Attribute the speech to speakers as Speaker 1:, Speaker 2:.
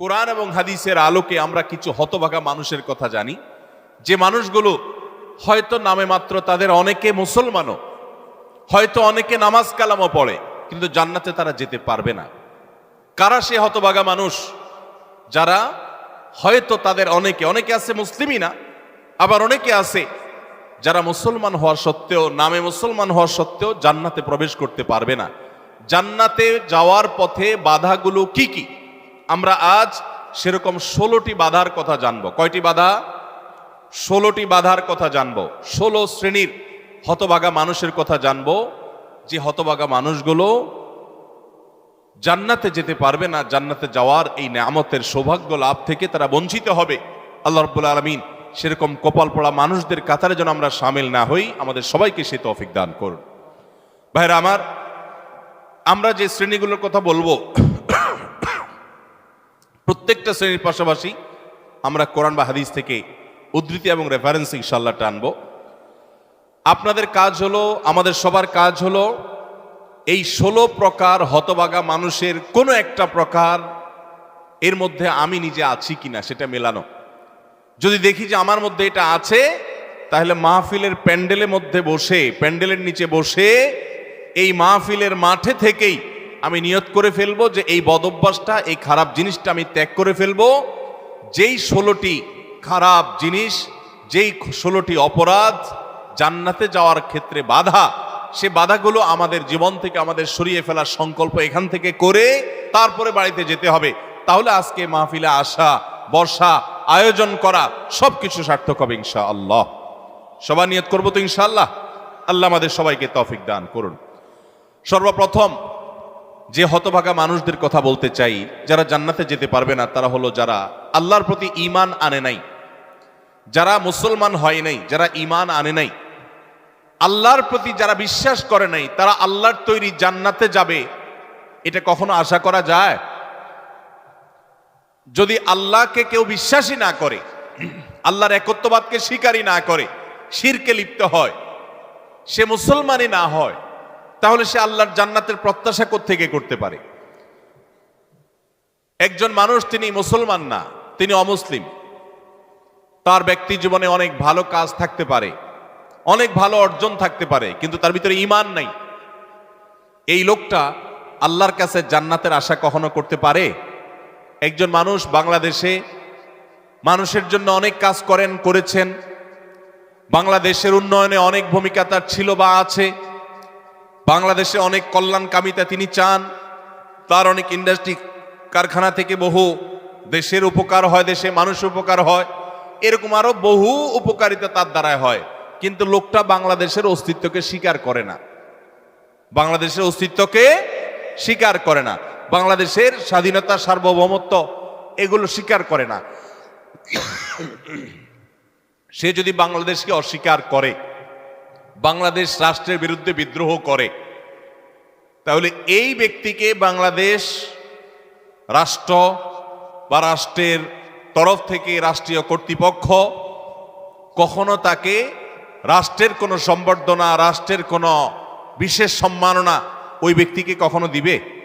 Speaker 1: কোরআন এবং হাদিসের আলোকে আমরা কিছু হতভাগা মানুষের কথা জানি। যে মানুষগুলো হয়তো নামে মাত্র তাদের অনেকে মুসলমানও, হয়তো অনেকে নামাজ কালামও পড়ে, কিন্তু জান্নাতে তারা যেতে পারবে না। কারা সে হতভাগা মানুষ? যারা হয়তো তাদের অনেকে অনেকে আছে মুসলিমই না, আবার অনেকে আছে যারা মুসলমান হওয়ার সত্ত্বেও, নামে মুসলমান হওয়ার সত্ত্বেও জান্নাতে প্রবেশ করতে পারবে না। জান্নাতে যাওয়ার পথে বাধাগুলো কি কি? আমরা আজ সেরকম ষোলোটি বাধার কথা জানব। কয়টি বাধা? ষোলোটি বাধার কথা জানব। ষোলো শ্রেণির হতবাগা মানুষের কথা জানব। যে হতবাগা মানুষগুলো জান্নাতে যেতে পারবে না, জান্নাতে যাওয়ার এই নামতের সৌভাগ্য লাভ থেকে তারা বঞ্চিত হবে। আল্লাহ রব্বুল আলমিন সেরকম কপাল পড়া মানুষদের কাতারে যেন আমরা সামিল না হই, আমাদের সবাইকে সে তৌফিক দান করুন। ভাইরা আমার, আমরা যে শ্রেণীগুলোর কথা বলব প্রত্যেকটা শ্রেণির পাশাপাশি আমরা কোরআন বা হাদিস থেকে উদ্ধৃতি এবং রেফারেন্স ইনশাল্লাহ টানবো। আপনাদের কাজ হলো, আমাদের সবার কাজ হলো এই ষোলো প্রকার হতবাগা মানুষের কোনো একটা প্রকার এর মধ্যে আমি নিজে আছি কিনা সেটা মেলানো। যদি দেখি যে আমার মধ্যে এটা আছে, তাহলে মাহফিলের প্যান্ডেলের মধ্যে বসে, প্যান্ডেলের নিচে বসে এই মাহফিলের মাঠে থেকেই আমি নিয়ত করে ফেলব যে এই বদভ্যাসটা এই খারাপ জিনিসটা আমি ত্যাগ করে ফেলব। যেই ষোলোটি খারাপ জিনিস, যেই ষোলোটি অপরাধ জান্নাতে যাওয়ার ক্ষেত্রে বাধা, সে বাধাগুলো আমাদের জীবন থেকে, আমাদের সরিয়ে ফেলার সংকল্প এখান থেকে করে তারপরে বাড়িতে যেতে হবে। তাহলে আজকে মাহফিলে আসা বর্ষা আয়োজন করা সবকিছু সার্থক হবে ইনশা আল্লাহ সবার নিয়ত করব তো ইনশাআল্লাহ। আল্লাহ আমাদের সবাইকে তফিক দান করুন। সর্বপ্রথম যে হতভাগা মানুষদের কথা বলতে চাই, যারা জান্নাতে যেতে পারবে না, তারা হলো যারা আল্লাহর প্রতি ঈমান আনে নাই, যারা মুসলমান হয় নাই, যারা ঈমান আনে নাই। আল্লাহর প্রতি যারা বিশ্বাস করে নাই, তারা আল্লাহর তৈরি জান্নাতে যাবে। এটা কখনো আশা করা যায়? যদি আল্লাহকে কেউ বিশ্বাসই না করে, আল্লাহর একত্ববাদকে স্বীকারই না করে, শিরকে লিপ্ত হয়, সে মুসলমানই না হয় তাহলে সে আল্লাহর জান্নাতের প্রত্যাশা থেকে করতে পারে? একজন মানুষ, তিনি মুসলমান না, তিনি অমুসলিম। তার ব্যক্তি জীবনে অনেক ভালো কাজ থাকতে পারে, অনেক ভালো অর্জন থাকতে পারে, কিন্তু তার ভিতরে ইমান নাই। এই লোকটা আল্লাহর কাছে জান্নাতের আশা কখনো করতে পারে? একজন মানুষ বাংলাদেশে মানুষের জন্য অনেক কাজ করেন, করেছেন। বাংলাদেশের উন্নয়নে অনেক ভূমিকা তার ছিল বা আছে। বাংলাদেশে অনেক কল্যাণকামিতা তিনি চান। তার অনেক ইন্ডাস্ট্রি কারখানা থেকে বহু দেশের উপকার হয়, দেশে মানুষ উপকার হয়। এরকম আরও বহু উপকারিতা তার দ্বারায় হয়। কিন্তু লোকটা বাংলাদেশের অস্তিত্বকে স্বীকার করে না। বাংলাদেশের অস্তিত্বকে স্বীকার করে না। বাংলাদেশের স্বাধীনতা, সার্বভৌমত্ব এগুলো স্বীকার করে না। সে যদি বাংলাদেশকে অস্বীকার করে বাংলাদেশ রাষ্ট্রের বিরুদ্ধে বিদ্রোহ করে। তাহলে এই ব্যক্তিকে বাংলাদেশ রাষ্ট্র বা রাষ্ট্রের তরফ থেকে রাষ্ট্রীয় কর্তৃপক্ষ কখনো তাকে রাষ্ট্রের কোনো সম্বর্ধনা, রাষ্ট্রের কোনো বিশেষ সম্মাননা ওই ব্যক্তিকে কখনো দিবে?